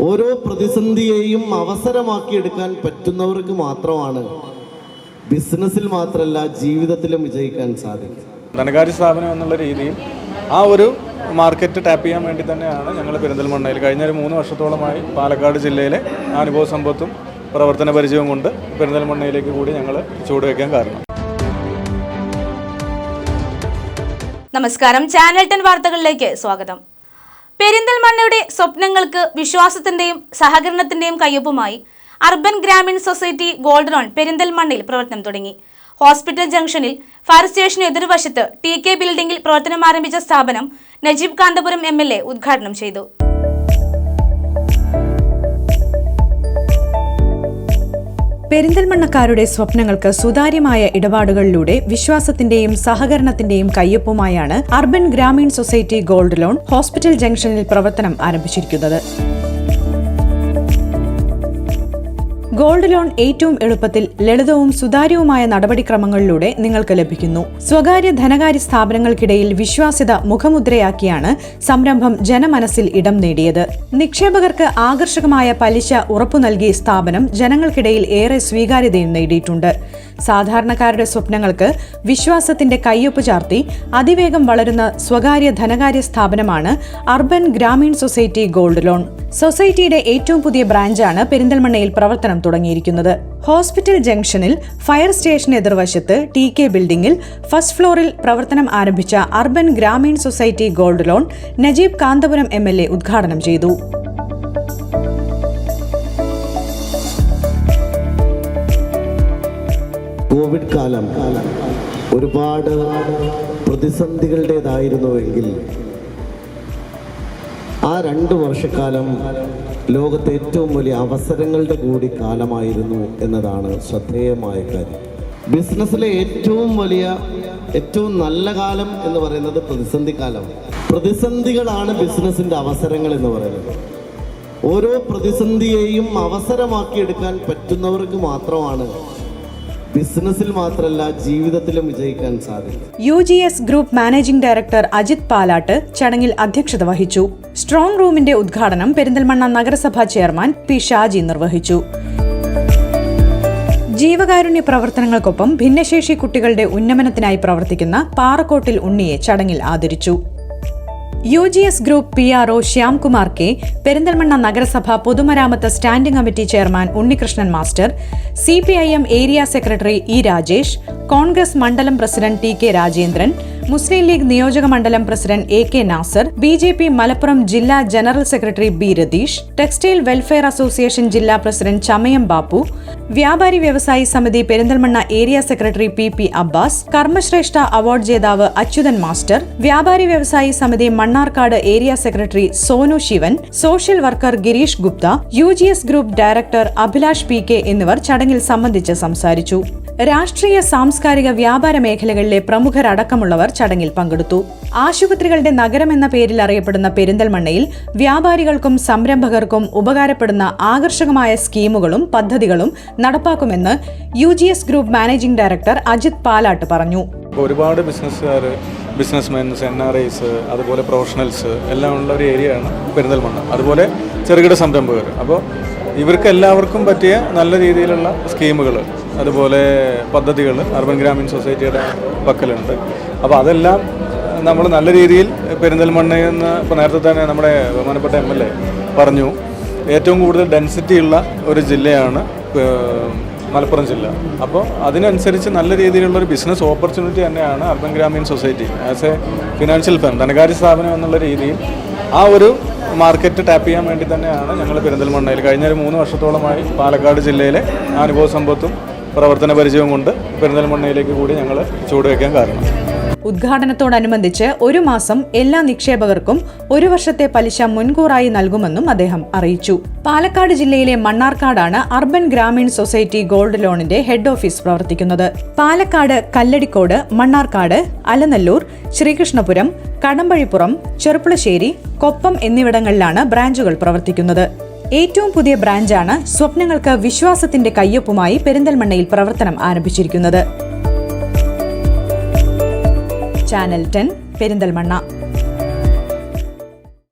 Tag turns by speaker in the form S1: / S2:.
S1: ഓരോ പ്രതിസന്ധിയെയും അവസരമാക്കി എടുക്കാൻ പറ്റുന്നവർക്ക് മാത്രമാണ് ബിസിനസ്സിൽ മാത്രമല്ല ജീവിതത്തിലും വിജയിക്കാൻ സാധിക്കും
S2: ധനകാര്യ സ്ഥാപനം എന്നുള്ള രീതിയിൽ ആ ഒരു മാർക്കറ്റ് ടാപ്പ് ചെയ്യാൻ വേണ്ടി തന്നെയാണ് ഞങ്ങൾ പെരിന്തൽമണ്ണയിൽ കഴിഞ്ഞ ഒരു മൂന്ന് വർഷത്തോളമായി പാലക്കാട് ജില്ലയിലെ അനുഭവ സമ്പത്തും പ്രവർത്തന പരിചയവും കൊണ്ട് പെരിന്തൽമണ്ണയിലേക്ക് കൂടി ഞങ്ങൾ ചുവടുവെക്കാൻ കാരണം.
S3: നമസ്കാരം. ചാനൽ ടെൻ വാർത്തകളിലേക്ക് സ്വാഗതം. പെരിന്തൽമണ്ണയുടെ സ്വപ്നങ്ങൾക്ക് വിശ്വാസത്തിന്റെയും സഹകരണത്തിന്റെയും കയ്യൊപ്പുമായി urban Grameen society gold loan പെരിന്തൽമണ്ണയിൽ പ്രവർത്തനം തുടങ്ങി. ഹോസ്പിറ്റൽ ജംഗ്ഷനിൽ ഫയർ സ്റ്റേഷന് എതിർവശത്ത് ടി കെ ബിൽഡിംഗിൽ പ്രവർത്തനം ആരംഭിച്ച സ്ഥാപനം നജീബ് കാന്തപുരം എ ഉദ്ഘാടനം ചെയ്തു.
S4: പെരിന്തൽമണ്ണക്കാരുടെ സ്വപ്നങ്ങൾക്ക് സുതാര്യമായ ഇടപാടുകളിലൂടെ വിശ്വാസത്തിന്റെയും സഹകരണത്തിന്റെയും കയ്യൊപ്പുമായാണ് urban Grameen society gold loan hospital ജംഗ്ഷനിൽ പ്രവർത്തനം ആരംഭിച്ചിരിക്കുന്നത്. ഗോൾഡ് ലോൺ ഏറ്റവും എളുപ്പത്തിൽ ലളിതവും സുതാര്യവുമായ നടപടിക്രമങ്ങളിലൂടെ നിങ്ങൾക്ക് ലഭിക്കുന്നു. സ്വകാര്യ ധനകാര്യ സ്ഥാപനങ്ങൾക്കിടയിൽ വിശ്വാസ്യത മുഖമുദ്രയാക്കിയാണ് സംരംഭം ജനമനസ്സിൽ ഇടം നേടിയത്. നിക്ഷേപകർക്ക് ആകർഷകമായ പലിശ ഉറപ്പു നൽകി സ്ഥാപനം ജനങ്ങൾക്കിടയിൽ ഏറെ സ്വീകാര്യതയും നേടിയിട്ടുണ്ട്. സാധാരണക്കാരുടെ സ്വപ്നങ്ങൾക്ക് വിശ്വാസത്തിന്റെ കയ്യൊപ്പ് ചാർത്തി അതിവേഗം വളരുന്ന സ്വകാര്യ ധനകാര്യ സ്ഥാപനമാണ് urban Grameen society gold loan. സൊസൈറ്റിയുടെ ഏറ്റവും പുതിയ ബ്രാഞ്ചാണ് പെരിന്തൽമണ്ണയിൽ പ്രവർത്തനം തുടങ്ങിയിരിക്കുന്നത്. ഹോസ്പിറ്റൽ ജംഗ്ഷനിൽ ഫയർ സ്റ്റേഷൻ എതിർവശത്ത് ടി കെ ബിൽഡിംഗിൽ ഫസ്റ്റ് ഫ്ലോറിൽ പ്രവർത്തനം ആരംഭിച്ച urban Grameen society gold loan Najeeb Kanthapuram M ഉദ്ഘാടനം ചെയ്തു.
S1: കോവിഡ് കാലം ഒരുപാട് പ്രതിസന്ധികളുടേതായിരുന്നുവെങ്കിൽ ആ രണ്ട് വർഷക്കാലം ലോകത്തെ ഏറ്റവും വലിയ അവസരങ്ങളുടെ കൂടി കാലമായിരുന്നു എന്നതാണ് ശ്രദ്ധേയമായ കാര്യം. ബിസിനസ്സിലെ ഏറ്റവും വലിയ ഏറ്റവും നല്ല കാലം എന്ന് പറയുന്നത് പ്രതിസന്ധി കാലമാണ് പ്രതിസന്ധികളാണ് ബിസിനസ്സിന്റെ അവസരങ്ങൾ എന്ന് പറയുന്നത്. ഓരോ പ്രതിസന്ധിയെയും അവസരമാക്കിയെടുക്കാൻ പറ്റുന്നവർക്ക് മാത്രമാണ് ബിസിനസ്സിൽ മാത്രമല്ല ജീവിതത്തിലും വിജയിക്കാൻ സാധിക്കും.
S4: U G S group managing director Ajith Palat ചടങ്ങിൽ അധ്യക്ഷത വഹിച്ചു. സ്ട്രോങ് റൂമിന്റെ ഉദ്ഘാടനം പെരിന്തൽമണ്ണ നഗരസഭാ ചെയർമാൻ പി ഷാജി നിർവഹിച്ചു. ജീവകാരുണ്യ പ്രവർത്തനങ്ങൾക്കൊപ്പം ഭിന്നശേഷി കുട്ടികളുടെ ഉന്നമനത്തിനായി പ്രവർത്തിക്കുന്ന പാറക്കോട്ടിൽ ഉണ്ണിയെ ചടങ്ങിൽ ആദരിച്ചു. U G S group P R O Shyamkumar K Perinthalmanna നഗരസഭ പൊതുമരാമത്ത് standing committee chairman Unnikrishnan master C P I M area secretary E Rajesh Congress മണ്ഡലം president T K Rajendran Muslim League നിയോജക മണ്ഡലം president A K Nasar B J P Malappuram ജില്ലാ general secretary B Ratheesh textile welfare association ജില്ലാ president Chamayam Bappu വ്യാപാരി വ്യവസായി സമിതി Perinthalmanna area secretary P P Abbas കർമ്മശ്രേഷ്ഠ award ജേതാവ് Achuthan master വ്യാപാരി വ്യവസായി സമിതി Mannarkkad area secretary Sonu Sivan social worker Girish Gupta U group director Abhilash P K എന്നിവർ ചടങ്ങിൽ സംബന്ധിച്ച് സംസാരിച്ചു. രാഷ്ട്രീയ സാംസ്കാരിക വ്യാപാര മേഖലകളിലെ പ്രമുഖരടക്കമുള്ളവർ ചടങ്ങിൽ പങ്കെടുത്തു. ആശുപത്രികളുടെ നഗരം എന്ന പേരിൽ അറിയപ്പെടുന്ന പെരിന്തൽമണ്ണയിൽ വ്യാപാരികൾക്കും സംരംഭകർക്കും ഉപകാരപ്പെടുന്ന ആകർഷകമായ സ്കീമുകളും പദ്ധതികളും നടപ്പാക്കുമെന്ന് U group managing director Ajith Palat പറഞ്ഞു.
S2: ഒരുപാട് ബിസിനസ്സുകാർ ബിസിനസ്മെൻസ് എൻ ആർ ഐസ് അതുപോലെ പ്രൊഫഷണൽസ് എല്ലാം ഉള്ള ഒരു ഏരിയയാണ് പെരിന്തൽമണ്ണ. അതുപോലെ ചെറുകിട സംരംഭകർ. അപ്പോൾ ഇവർക്ക് എല്ലാവർക്കും പറ്റിയ നല്ല രീതിയിലുള്ള സ്കീമുകൾ അതുപോലെ പദ്ധതികൾ അർബൻ ഗ്രാമീൺ സൊസൈറ്റിയുടെ പക്കലുണ്ട്. അപ്പോൾ അതെല്ലാം നമ്മൾ നല്ല രീതിയിൽ പെരിന്തൽമണ്ണയിൽ നിന്ന് ഇപ്പോൾ നേരത്തെ തന്നെ നമ്മുടെ ബഹുമാനപ്പെട്ട എം എൽ എ പറഞ്ഞു. ഏറ്റവും കൂടുതൽ ഡെൻസിറ്റി ഉള്ള ഒരു ജില്ലയാണ് മലപ്പുറം ജില്ല. അപ്പോൾ അതിനനുസരിച്ച് നല്ല രീതിയിലുള്ള ഒരു ബിസിനസ് ഓപ്പർച്യൂണിറ്റി തന്നെയാണ് urban Grameen society as a financial fund ധനകാര്യ സ്ഥാപനം എന്നുള്ള രീതിയിൽ ആ ഒരു മാർക്കറ്റ് ടാപ്പ് ചെയ്യാൻ വേണ്ടി തന്നെയാണ് ഞങ്ങൾ പെരിന്തൽമണ്ണയിൽ കഴിഞ്ഞ ഒരു മൂന്ന് വർഷത്തോളമായി പാലക്കാട് ജില്ലയിലെ അനുഭവ സമ്പത്തും പ്രവർത്തന പരിചയവും കൊണ്ട് പെരിന്തൽമണ്ണയിലേക്ക് കൂടി ഞങ്ങൾ ചുവടുവെക്കാൻ കാരണം.
S4: ഉദ്ഘാടനത്തോടനുബന്ധിച്ച് ഒരു മാസം എല്ലാ നിക്ഷേപകർക്കും ഒരു വർഷത്തെ പലിശ മുൻകൂറായി നൽകുമെന്നും അദ്ദേഹം അറിയിച്ചു. പാലക്കാട് ജില്ലയിലെ മണ്ണാർക്കാടാണ് അർബൻ ഗ്രാമീൺ സൊസൈറ്റി ഗോൾഡ് ലോണിന്റെ ഹെഡ് ഓഫീസ് പ്രവർത്തിക്കുന്നത്. പാലക്കാട് കല്ലടിക്കോട് മണ്ണാർക്കാട് അലനല്ലൂർ ശ്രീകൃഷ്ണപുരം കടമ്പഴിപ്പുറം ചെറുപ്പുളശ്ശേരി കൊപ്പം എന്നിവിടങ്ങളിലാണ് ബ്രാഞ്ചുകൾ പ്രവർത്തിക്കുന്നത്. ഏറ്റവും പുതിയ ബ്രാഞ്ചാണ് സ്വപ്നങ്ങൾക്ക് വിശ്വാസത്തിന്റെ കയ്യൊപ്പുമായി പെരിന്തൽമണ്ണയിൽ പ്രവർത്തനം ആരംഭിച്ചിരിക്കുന്നത്. Channel ten Perinthalmanna.